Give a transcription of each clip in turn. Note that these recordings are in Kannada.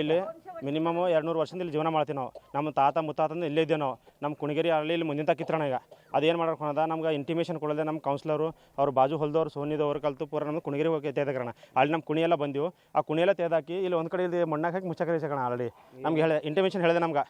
ಇಲ್ಲಿ ಮಿನಿಮಮ್ ಎರಡುನೂರು ವರ್ಷದಿಂದ ಇಲ್ಲಿ ಜೀವನ ಮಾಡ್ತೀವಿ ನಾವು. ನಮ್ಮ ತಾತ ಮುತ್ತಾತಂದು ಇಲ್ಲೇ ಇದ್ದೇವೆ ನಾವು. ನಮ್ಮ ಕುಣಿಗೇರಿ ಅಲ್ಲಿ ಇಲ್ಲಿ ಮುಂದಿನ ಕಿತ್ರಣ ಈಗ. ಅದೇನು ಮಾಡ್ಕೊಳದ ನಮ್ಗೆ ಇಂಟಿಮೇಷನ್ ಕೊಡೋದೆ ನಮ್ಮ ಕೌನ್ಸಿಲರು ಅವ್ರು ಬಾಜು ಹೊಲ್ದವ್ರು ಸೋನಿದವ್ರು ಕಲ್ತು ಪೂರ ನಮ್ಮ ಕುಣಿಗೇರಿ ಹೋಗಿ ತೆಗೆದಕ್ಕಣ ಅಲ್ಲಿ ನಮ್ಮ ಕುಣಿಯೆಲ್ಲ ಬಂದಿವು. ಆ ಕುಣಿಯೆಲ್ಲ ತೆಗೆದಾಕಿ ಇಲ್ಲಿ ಒಂದು ಕಡೆ ಇಲ್ಲಿ ಮಣ್ಣಾಗ ಹಾಕಿ ಮುಚ್ಚಕರಿ ಸಿಗೋಣ ಆಲ್ರೆಡಿ ನಮ್ಗೆ ಹೇಳಿದೆ ಇಂಟಿಮೇಷನ್ ಹೇಳಿದೆ ನಮ್ಗೆ.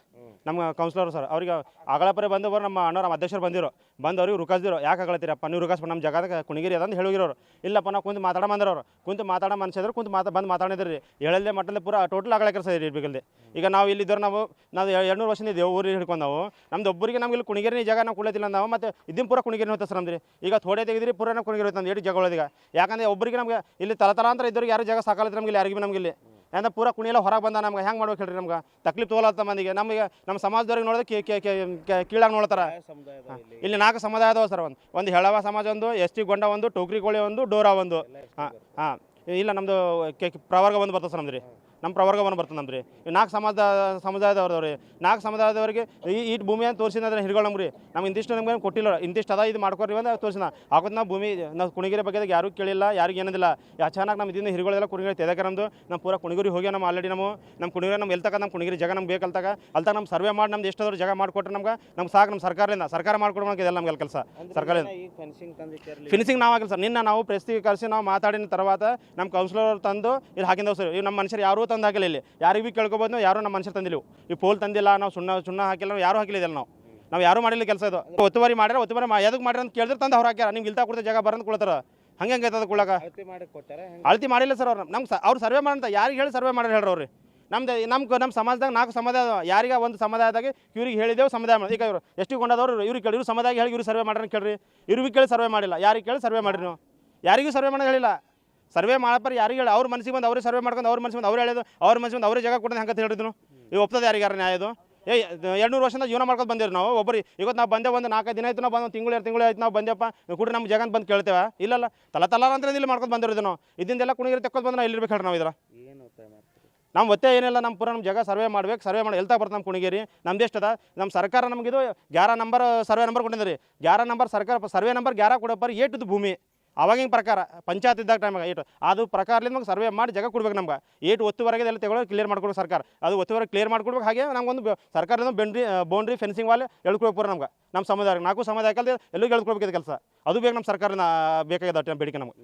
ನಮ್ಮ ಕೌನ್ಸಿಲರ್ ಸರ್ ಅವ್ರಿಗೆ ಆಗಳಪರೆ ಬಂದು ಬಂದವರು ನಮ್ಮ ಅಣ್ಣವ್ರ ನಮ್ಮ ಅಧ್ಯಕ್ಷರು ಬಂದಿರು. ಬಂದು ಅವ್ರಿಗೆ ರುಕಾಸ್ದಿರೋ ಯಾಕೆ ಆಗಲತ್ತೀರಪ್ಪ ನೀವು ರುಕಾಸ್ ನಮ್ಮ ಜಗದಾಗ ಕುಣಿಗಿರಿ ಅದಂತ ಹೇಳಿರೋರು ಇಲ್ಲಪ್ಪ, ನಾವು ಕುಂತು ಮಾತಾಡ ಬಂದಿರೋರು ಕುಂತು ಮಾತಾಡ ಮನುಷ್ಯರು ಕುಂತು ಮಾತಾ, ಬಂದು ಮಾತಾಡಿದ್ರಿ ಹೇಳಲ್ಲೇ ಮಟ್ಟಲ್ಲಿ ಪೂರ ಟೋಟಲ್ ಆಗಲ ಕೆಲಸ ಇರ್ಬೇಕಲ್ದೆ. ಈಗ ನಾವು ಇಲ್ಲಿದ್ದವ್ರು ನಾವು ನಾವು ಎರಡುನೂರು ವರ್ಷದಿಂದ ಇದ್ದೇವೆ, ಊರಿಗೆ ಹಿಡ್ಕೊಂಡು ನಾವು. ನಮ್ದು ಒಬ್ಬರಿಗೆ ನಮಗೆ ಇಲ್ಲಿ ಕುಣಿಗಿರಿ ಜಾಗ ನಾವು ಕುಳಿತಿಲ್ಲ ನಾವು, ಮತ್ತು ಇದನ್ನು ಪೂರ ಕುಣಿಗೇರಿ ಹೋಗ್ತಾ ಸರ್ ನಮ್ದು ಈಗ ಥೋಡೆ ತೆಗೆದ್ರಿ ಪೂರ ನಾವು ಕುಣಗಿರಿ ಹೋಯ್ತು ನಮ್ದು ಎಷ್ಟು ಜಾಗಗಳದೀಗ ಯಾಕಂದ್ರೆ ಒಬ್ಬರಿಗೆ ನಮಗೆ ಇಲ್ಲಿ ತಲತಲಾಂತರ ಇದ್ದವ್ರಿಗೆ ಯಾರು ಜಾಗ ಸಾಕಾಲಿದ್ರೆ ನಮಗೆ ಯಾರಿಗೂ ನಮಗೆ ಇಲ್ಲಿ. ಅಂದ್ರೆ ಪೂರ ಕುಣಿಯೆಲ್ಲ ಹೊರಗೆ ಬಂದ ನಮ್ಗೆ. ಹೆಂಗೆ ಮಾಡ್ಬೇಕು ಹೇಳ್ರಿ ನಮ್ಗೆ? ತಕ್ಲೀಫ್ ತೋಲತ್ತ ಮಂದಿಗೆ. ನಮಗೆ ನಮ್ಮ ಸಮಾಜದವ್ರಿಗೆ ನೋಡಿದ್ರೆ ಕೀಳಾಗಿ ನೋಡ್ತಾರೆ. ಇಲ್ಲಿ. ನಾಲ್ಕು ಸಮುದಾಯ ಅದಾವ ಸರ್ ಒಂದು. ಒಂದು ಹೆಳವ ಸಮಾಜ ಒಂದು ಎಸ್ ಟಿ ಗೊಂಡ ಒಂದು ಟೋಕ್ರಿಕೋಳಿ ಒಂದು ಡೋರಾ ಒಂದು. ಹಾಂ ಹಾಂ. ಇಲ್ಲ ನಮ್ಮದು ಕೆ- ಪ್ರವರ್ಗ ಒಂದು ಬರ್ತದೆ ಸರ್ ನಮ್ದು ರೀ ನಮ್ಮ ಪ್ರವರ್ಗವನ್ನು ಬರ್ತದೆ ನಮ್ರಿ ನಾಲ್ಕು ಸಮಾಜ ಸಮುದಾಯದವ್ರದವ್ರಿ. ನಾಲ್ಕು ಸಮುದಾಯದವರಿಗೆ ಈ ಈ ಅಂತ ತೋರಿಸಿದ ಹಿಡ್ಗಳು ರೀ ನಮ್ಮ ಇಂದಿಷ್ಟು ನಮ್ಗೆ ಕೊಟ್ಟಿಲ್ಲ. ಇಂದಿಷ್ಟು ಅದ ಇದು ಮಾಡ್ಕೊರಿ ಅಂತ ತೋರಿಸಿದ. ಆಗೋದು ನಾವು ಭೂಮಿ ನಾವು ಕುಣಿಗಿರಿ ಬಗ್ಗೆ ಯಾರೂ ಕೇಳಿಲ್ಲ ಯಾರಿಗೆ ಏನದಿಲ್ಲ ಅಚಾನಕ್ ನಮ್ಮ ಇದನ್ನು ಹಿರಿಗಳೆಲ್ಲ ಕುಣಿಗಿರಿ ತೆದಕ ನಮ್ಮದು ನಮ್ಮ ಪೂರ ಕುಣಿಗಿರಿ ಹೋಗಿ ನಮ್ಮ ಆಲ್ರೆಡಿ ನಾವು ನಮ್ಮ ಕುಣಿಗಿರಿ ನಮ್ಮ ಎಲ್ತಕ ನಮ್ಮ ಕುಣಿಗಿರಿ ಜಗ ನಮ್ಗೆ ಬೇಕಲ್ತಾಗ ಅಲ್ತಾಗ ನಮ್ಮ ಸರ್ವೆ ಮಾಡಿ ನಮ್ದು ಎಷ್ಟಾದ್ರು ಜಾಗ ಮಾಡಿಕೊಟ್ರೆ ನಮ್ಗೆ ನಮ್ಗೆ ಸಾಕು ನಮ್ಮ ಸರ್ಕಾರದಿಂದ. ಸರ್ಕಾರ ಮಾಡ್ಕೊಡೋಣ ಇದೆಲ್ಲ ನಮ್ಗೆ ಕೆಲಸ. ಸರ್ಕಾರದಿಂದ. ಫಿನಿಶಿಂಗ್ ನಾವು ಆಗಿಲ್ಲ ಸರ್. ನಿನ್ನ ನಾವು ಪ್ರೆಸ್ತಿ ಕರೆಸಿ ನಾವು ಮಾತಾಡಿನ ತರ್వాత ನಮ್ಮ ಕೌನ್ಸಿಲರ್ ತಂದು ಇಲ್ಲಿ ಹಾಕಿಂದ ಸರ್. ಇವು ನಮ್ಮ ಮನುಷ್ಯರು ಯಾರು ತಂದು ಹಾಕಿಲ್ಲ ಇಲ್ಲಿ ಯಾರಿಗೆ ಭೀ ಕೇಳ್ಕೊಬೋದು ನಾವು ಯಾರು ನಮ್ಮ ಮನುಷ್ಯರು ತಂದಿಲ್ಲ. ಈ ಪೋಲ್ ತಂದಿಲ್ಲ ನಾವು ಸುಣ್ಣ ಸುಣ್ಣ ಹಾಕಿಲ್ಲ ನಾವು ಯಾರೂ ಹಾಕಿಲ್ಲ ನಾವು. ನಾವು ಯಾರು ಮಾಡಿಲ್ಲ ಕೆಲಸ ಇದು. ಒತ್ತುವರಿ ಮಾಡ್ಯಾರ ಒತ್ತುವರಿ ಎದಕ್ಕೆ ಮಾಡ್ಯಾರ ಅಂತ ಕೇಳಿದ್ರೆ ತಂದು ಅವ್ರು ಹಾಕ್ಯಾರ. ನಿಮ್ಗೆ ಇಲ್ತಾ ಕೊಡ್ತಾರೆ ಜಾಗ ಬರಂತ ಕೊಡ್ತಾರ ಹಂಗೆ ಹಂಗೆ ಆಯ್ತದ ಕೊಡಕ ಅಳತೆ ಮಾಡಿಲ್ಲ ಸರ್ ಅವ್ರು ನಮ್ಗೆ ಸ ಅವ್ರು ಸರ್ವೆ ಮಾಡಂತ ಯಾರಿಗೆ ಹೇಳಿ ಸರ್ವೆ ಮಾಡ್ಯಾರ ಹೇಳ್ರಿ ಅವ್ರು. ನಮ್ದು ನಮ್ಮ ನಮ್ಮ ಸಮಾಜದಾಗ ನಾಲ್ಕು ಸಮುದಾಯ ಯಾರಿಗ ಯಾರಿಗೆ ಒಂದು ಸಮುದಾಯದಾಗ ಇವ್ರಿಗೆ ಹೇಳಿದೆವು ಸಮುದಾಯ ಮಾಡಿ ಈಗ ಇವರು ಎಷ್ಟು ಕೊಂಡದವ್ರು ಇವ್ರಿಗೆ ಕೇಳಿ ಇವ್ರು ಸಮುದಾಯ ಹೇಳಿ ಇವ್ರು ಸರ್ವೆ ಮಾಡ್ರಿ ಕೇಳ್ರಿ. ಇವ್ರಿಗೆ ಕೇಳಿ ಸರ್ವೆ ಮಾಡಿಲ್ಲ. ಯಾರಿಗೆ ಕೇಳಿ ಸರ್ವೆ ಮಾಡಿರಿ ನೀವು? ಯಾರಿಗೂ ಸರ್ವೆ ಮಾಡೋದು ಹೇಳಿಲ್ಲ. ಸರ್ವೆ ಮಾಡಪ್ಪ ಯಾರಿಗೆ ಹೇಳಿ ಅವ್ರ ಮನಸ್ಸಿಗೆ ಬಂದು ಅವ್ರೇ ಸರ್ವೆ ಮಾಡ್ಕೊಂಡು ಅವ್ರ ಮನಸ್ಸಿಗೆ ಬಂದು ಅವ್ರು ಹೇಳಿದ್ರು ಅವ್ರ ಮನಸ್ಸಿಗೆ ಬಂದು ಅವರೇ ಜಾಗ ಕೊಡೋದು ಹಂಗೆ ಹೇಳಿದ್ರು. ಈಗ ಒಪ್ತದೆ ಯಾರಿಗಾರ ನ್ಯಾಯ ಇದು? ಏ ಎರಡುನೂರು ವರ್ಷದಿಂದ ಜೀವನ ಮಾಡ್ಕೊಂಡು ಬಂದಿರಿ ನಾವು. ಒಬ್ಬರು ಇವತ್ತು ನಾವು ಬಂದೆ ಒಂದು ನಾಲ್ಕೈದು ದಿನ ಆಯ್ತು ನಾವು ಬಂದು ತಿಂಗಳು ಎರಡು ತಿಂಗಳು ಆಯ್ತು ನಾವು ಬಂದೆಪ್ಪ ಕೂಡ ನಮ್ಮ ಜಾಗ ಅಂತ ಬಂದು ಕೇಳ್ತೇವೆ. ಇಲ್ಲಲ್ಲ ತಲ ತಲಾರ ಅಂತ ಇಲ್ಲಿ ಮಾಡ್ಕೊಂಡು ಬಂದಿರೋದು ನಾವು. ಇದಿಂದೆಲ್ಲ ಕುಣಿಗಿರಿ ತಕ್ಕೊಂಡು ಬಂದು ನಾವು ಇಲ್ಲಿರ್ಬೇಕು ಹೇಳಿ ನಾವು ಇದರ? ನಮ್ಮ ಒತ್ತೆ ಏನಿಲ್ಲ ನಮ್ಮ ಪೂರ ನಮ್ಮ ಜಾಗ ಸರ್ವೆ ಮಾಡ್ಬೇಕು ಸರ್ವೆ ಮಾಡಿ ಎಲ್ತಾ ಬರ್ತ ನಮ್ಮ ಕುಣಿಗೇರಿ. ನಮ್ದು ಎಷ್ಟದ ನಮ್ಮ ಸರ್ಕಾರ ನಮಗಿದು ಗ್ಯಾರ ನಂಬರ್ ಸರ್ವೆ ನಂಬರ್ ಕೊಟ್ಟಿದ್ರಿ ಗ್ಯಾರ ನಂಬರ್ ಸರ್ಕಾರ ಸರ್ವೆ ನಂಬರ್ ಗ್ಯಾರ ಕೊಡಪ್ಪ ಏಟದ ಭೂಮಿ. ಅವಾಗಿನ ಪ್ರಕಾರ ಪಂಚಾಯತ್ ಇದ್ದಾಗ ಟೈಮಾಗ ಏಟು. ಅದು ಪ್ರಕಾರದಿಂದ ನಮ್ಗೆ ಸರ್ವೆ ಮಾಡಿ ಜಾಗ ಕೊಡ್ಬೇಕು ನಮ್ಗೆ. ಏಟು ಒತ್ತುವರೆಗೆ ಎಲ್ಲ ತಗೊಳ್ಳೋ ಕ್ಲಿಯರ್ ಮಾಡ್ಕೊಡ್ಬೇಕು ಸರ್ಕಾರ. ಅದು ಒತ್ತುವರೆಗೆ ಕ್ಲಿಯರ್ ಮಾಡ್ಕೊಡ್ಬೇಕು ಹಾಗೆ ನಮ್ಗೆ ಒಂದು ಸರ್ಕಾರದಿಂದ ಬೆಂಡ್ರಿ ಬೌಂಡ್ರಿ ಫೆನ್ಸಿಂಗ್ ವಾಲ್ ಎಳ್ಕೊಬೇಕು ಪೂರ ನಮ್ಗೆ. ನಮ್ಮ ಸಮುದಾಯ ನಾಲ್ಕು ಸಮುದಾಯಕ್ಕೆ ಎಲ್ಲೂ ಎಳ್ಕೊಳ್ಬೇಕು ಕೆಲಸ. ಅದು ಬೇಕು ನಮ್ಮ ಸರ್ಕಾರನ ಬೇಕಾಗಿದೆ ಬೇಡಿಕೆ ನಮ್ಗೆ.